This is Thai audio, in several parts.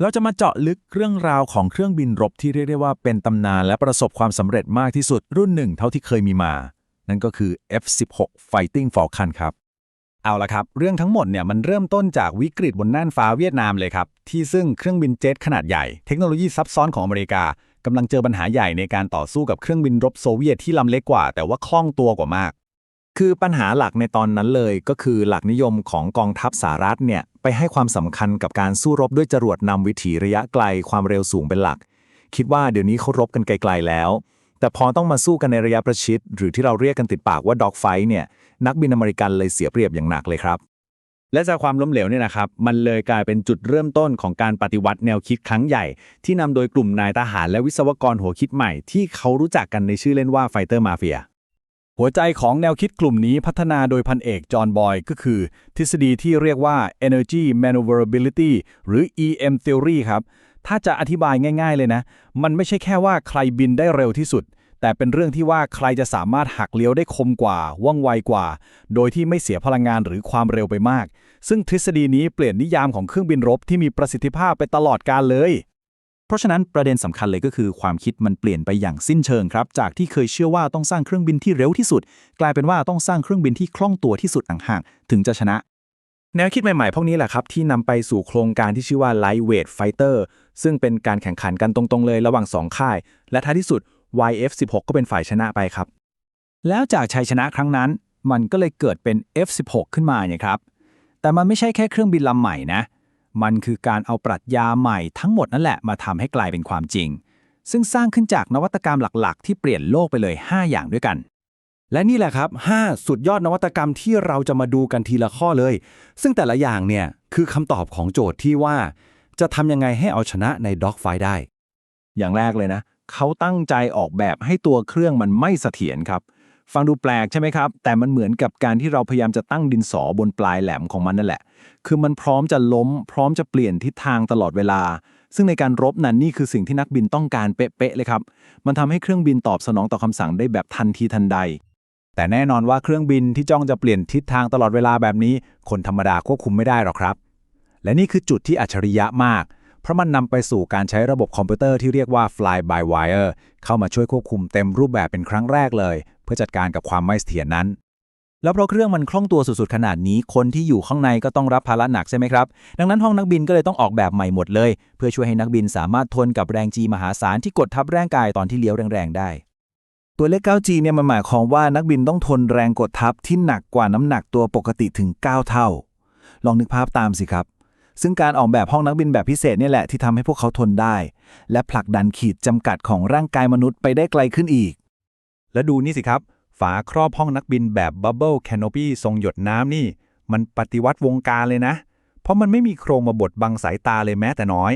เราจะมาเจาะลึกเรื่องราวของเครื่องบินรบที่เรียกได้ว่าเป็นตำนานและประสบความสำเร็จมากที่สุดรุ่นหนึ่งเท่าที่เคยมีมา นั่นก็คือ F-16 Fighting Falcon ครับ เอาละครับ เรื่องทั้งหมดเนี่ยมันเริ่มต้นจากวิกฤตบนน่านฟ้าเวียดนามเลยครับ ที่ซึ่งเครื่องบินเจ็ตขนาดใหญ่ เทคโนโลยีซับซ้อนของอเมริกากำลังเจอปัญหาใหญ่ในการต่อสู้กับเครื่องบินรบโซเวียตที่ลำเล็กกว่า แต่ว่าคล่องตัวกว่ามาก คือปัญหาหลักในตอนนั้นเลยก็คือหลักนิยมของกองทัพสหรัฐเนี่ยไปให้ความสำคัญกับการสู้รบด้วยจรวดนำวิถีระยะไกลความเร็วสูงเป็นหลัก คิดว่าเดี๋ยวนี้เขารบกันไกลๆแล้ว แต่พอต้องมาสู้กันในระยะประชิด หรือที่เราเรียกกันติดปากว่าด็อกไฟเนี่ยนักบินอเมริกันเลยเสียเปรียบอย่างหนักเลยครับและจากความล้มเหลวเนี่ยนะครับมันเลยกลายเป็นจุดเริ่มต้นของการปฏิวัติแนวคิดครั้งใหญ่ ที่นำโดยกลุ่มนายทหารและวิศวกรหัวคิดใหม่ที่เขารู้จักกันในชื่อเล่นว่าไฟเตอร์มาเฟีย หัวใจของแนวคิดกลุ่มนี้พัฒนาโดยพันเอกจอห์นบอยก็คือ ทฤษฎีที่เรียกว่า energy maneuverability หรือ EM theory ครับ ถ้าจะอธิบายง่าย ๆเลยนะ มันไม่ใช่แค่ว่าใครบินได้เร็วที่สุด แต่เป็นเรื่องที่ว่าใครจะสามารถหักเลี้ยวได้คมกว่าว่องไวกว่า โดยที่ไม่เสียพลังงานหรือความเร็วไปมาก ซึ่งทฤษฎีนี้เปลี่ยนนิยามของเครื่องบินรบที่มีประสิทธิภาพไปตลอดกาลเลย เพราะฉะนั้นประเด็นสำคัญเลยก็คือความคิดมันเปลี่ยนไปอย่างสิ้นเชิงครับ จากที่เคยเชื่อว่าต้องสร้างเครื่องบินที่เร็วที่สุด กลายเป็นว่าต้องสร้างเครื่องบินที่คล่องตัวที่สุดต่างหากถึงจะชนะ แนวคิดใหม่ๆ พวกนี้แหละครับ ที่นำไปสู่โครงการที่ชื่อว่า Lightweight Fighter ซึ่งเป็นการแข่งขันกันตรงๆเลยระหว่าง 2 ค่าย และท้ายที่สุด YF-16 ก็เป็นฝ่ายชนะไปครับ แล้วจากชัยชนะครั้งนั้น มันก็เลยเกิดเป็น F-16 ขึ้นมาเนี่ยครับแต่มันไม่ใช่แค่เครื่องบินลำใหม่นะ มันคือการเอาปรัชญาใหม่ทั้งหมดนั่นแหละมาทำให้กลายเป็นความจริง ซึ่งสร้างขึ้นจากนวัตกรรมหลักๆ ที่เปลี่ยนโลกไปเลย 5 อย่างด้วยกัน และนี่แหละครับ 5 สุดยอดนวัตกรรมที่เราจะมาดูกันทีละข้อเลย ซึ่งแต่ละอย่างเนี่ยคือคำตอบของโจทย์ที่ว่า จะทำยังไงให้เอาชนะในด็อกไฟได้ อย่างแรกเลยนะ เขาตั้งใจออกแบบให้ตัวเครื่องมันไม่เสถียรครับ ฟังดูแปลกใช่ไหมครับ แต่มันเหมือนกับการที่เราพยายามจะตั้งดินสอบนปลายแหลมของมันนั่นแหละ คือมันพร้อมจะล้ม พร้อมจะเปลี่ยนทิศทางตลอดเวลา ซึ่งในการรบนั้นนี่คือสิ่งที่นักบินต้องการเป๊ะๆเลยครับ มันทำให้เครื่องบินตอบสนองต่อคำสั่งได้แบบทันทีทันใด แต่แน่นอนว่าเครื่องบินที่จ้องจะเปลี่ยนทิศทางตลอดเวลาแบบนี้ คนธรรมดาควบคุมไม่ได้หรอกครับ และนี่คือจุดที่อัจฉริยะมากเพราะมันนำไปสู่การใช้ระบบคอมพิวเตอร์ที่เรียกว่า fly by wire เข้ามาช่วยควบคุมเต็มรูปแบบเป็นครั้งแรกเลย เพื่อจัดการกับความไม่เสถียรนั้น แล้วเพราะเครื่องมันคล่องตัวสุดๆขนาดนี้คนที่อยู่ข้างในก็ต้องรับภาระหนักใช่ไหมครับ ดังนั้นห้องนักบินก็เลยต้องออกแบบใหม่หมดเลย เพื่อช่วยให้นักบินสามารถทนกับแรงจีมหาศาลที่กดทับร่างกายตอนที่เลี้ยวแรงๆได้ตัวเลข 9G เนี่ยมันหมายความว่านักบินต้องทนแรงกดทับที่หนักกว่าน้ำหนักตัวปกติถึง 9 เท่า ลองนึกภาพตามสิครับ ซึ่งการออกแบบห้องนักบินแบบพิเศษนี่แหละที่ทำให้พวกเขาทนได้ และผลักดันขีดจำกัดของร่างกายมนุษย์ไปได้ไกลขึ้นอีก และดูนี่สิครับ ฝาครอบห้องนักบินแบบบับเบิลแคนโนปีทรงหยดน้ำนี่ มันปฏิวัติวงการเลยนะ เพราะมันไม่มีโครงมาบดบังสายตาเลยแม้แต่น้อย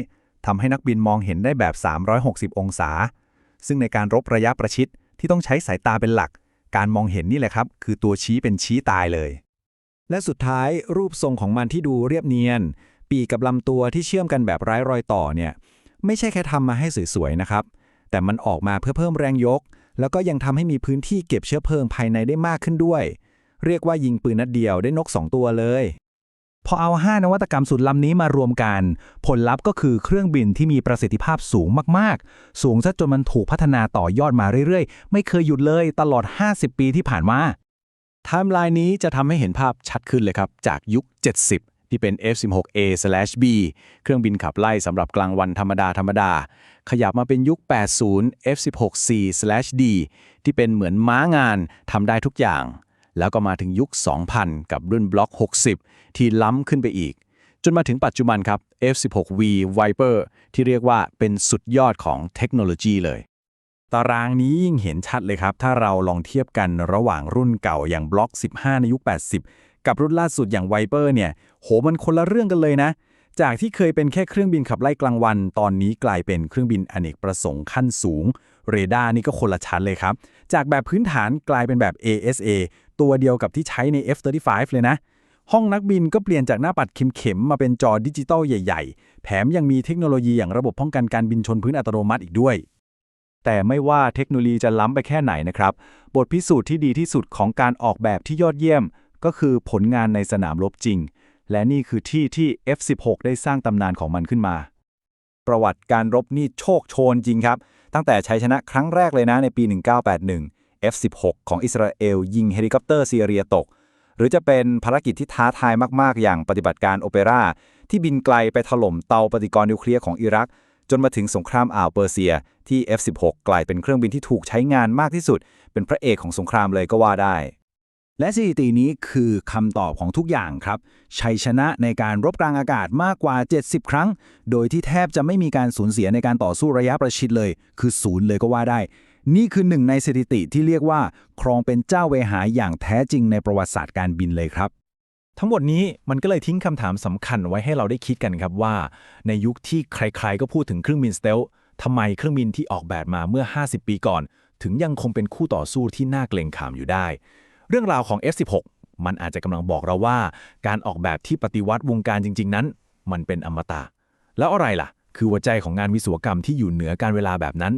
ทำให้นักบินมองเห็นได้แบบ 360 องศา ซึ่งในการรบระยะประชิดที่ต้องใช้สายตาเป็นหลัก การมองเห็นนี่แหละครับ คือตัวชี้เป็นชี้ตายเลย และสุดท้ายรูปทรงของมันที่ดูเรียบเนียน ปีกกับลำตัวที่เชื่อมกันแบบไร้รอยต่อเนี่ย ไม่ใช่แค่ทำมาให้สวยๆนะครับ แต่มันออกมาเพื่อเพิ่มแรงยก แล้วก็ยังทำให้มีพื้นที่เก็บเชื้อเพลิงภายในได้มากขึ้นด้วย เรียกว่ายิงปืนนัดเดียวได้นก 2 ตัวเลย พอเอา 5 นวัตกรรมสุดล้ำนี้มารวมกัน ผลลัพธ์ก็คือเครื่องบินที่มีประสิทธิภาพสูงมากๆ สูงซะจนมันถูกพัฒนาต่อยอดมาเรื่อยๆ ไม่เคยหยุดเลยตลอด 50 ปีที่ผ่านมาไทม์ไลน์นี้จะทำให้เห็นภาพชัดขึ้นเลยครับ จากยุค 70 ที่เป็น F-16A/B เครื่องบินขับไล่สำหรับกลางวันธรรมดาธรรมดา ขยับมาเป็นยุค 80 F-16C/D ที่เป็นเหมือนม้างานทำได้ทุกอย่าง แล้วก็มาถึงยุค 2000 กับรุ่นบล็อก 60 ที่ล้ำขึ้นไปอีก จนมาถึงปัจจุบันครับ F-16V Viper ที่เรียกว่าเป็นสุดยอดของเทคโนโลยีเลยตารางนี้ยิ่งเห็นชัดเลยครับ ถ้าเราลองเทียบกันระหว่างรุ่นเก่าอย่างบล็อก 15 ในยุค 80 กับรุ่นล่าสุดอย่าง Viper เนี่ย โหมันคนละเรื่องกันเลยนะ จากที่เคยเป็นแค่เครื่องบินขับไล่กลางวัน ตอนนี้กลายเป็นเครื่องบินอเนกประสงค์ขั้นสูง เรดาร์นี่ก็คนละชั้นเลยครับ จากแบบพื้นฐานกลายเป็นแบบ ASA ตัวเดียวกับที่ใช้ใน F-35 เลยนะ ห้องนักบินก็เปลี่ยนจากหน้าปัดเข็มๆมาเป็นจอดิจิตอลใหญ่ ๆ แถมยังมีเทคโนโลยีอย่างระบบป้องกันการบินชนพื้นอัตโนมัติอีกด้วยแต่ไม่ว่าเทคโนโลยีจะล้ำไปแค่ไหนนะครับ บทพิสูจน์ที่ดีที่สุดของการออกแบบที่ยอดเยี่ยม ก็คือผลงานในสนามรบจริง และนี่คือที่ที่ F16 ได้สร้างตำนานของมันขึ้นมา ประวัติการรบนี่โชคโชนจริงครับ ตั้งแต่ชัยชนะครั้งแรกเลยนะในปี 1981 F-16 ของอิสราเอลยิงเฮลิคอปเตอร์ซีเรียตก หรือจะเป็นภารกิจที่ท้าทายมาก ๆ อย่างปฏิบัติการโอเปร่าที่บินไกลไปถล่มเตาปฏิกรณ์นิวเคลียร์ของอิรัก จนมาถึงสงครามอ่าวเปอร์เซีย ที่ F-16 กลายเป็นเครื่องบินที่ถูกใช้งานมากที่สุด เป็นพระเอกของสงครามเลยก็ว่าได้ และสถิตินี้คือคำตอบของทุกอย่างครับ ชัยชนะในการรบกลางอากาศมากกว่า 70 ครั้ง โดยที่แทบจะไม่มีการสูญเสียในการต่อสู้ระยะประชิดเลย คือศูนย์เลยก็ว่าได้ นี่คือหนึ่งในสถิติที่เรียกว่า ครองเป็นเจ้าเวหาอย่างแท้จริงในประวัติศาสตร์การบินเลยครับทั้งหมดนี้มันก็เลยทิ้งคำถามสำคัญไว้ให้เราได้คิดกันครับว่า ในยุคที่ใครๆ ก็พูดถึงเครื่องบินสเตลท์ทำไมเครื่องบินที่ออกแบบมาเมื่อ 50 ปีก่อน ถึงยังคงเป็นคู่ต่อสู้ที่น่าเกรงขามอยู่ได้ เรื่องราวของ F16 มันอาจจะกำลังบอกเราว่า การออกแบบที่ปฏิวัติวงการจริง ๆ นั้น มันเป็นอมตะ แล้วอะไรล่ะ คือหัวใจของงานวิศวกรรมที่อยู่เหนือการเวลาแบบนั้น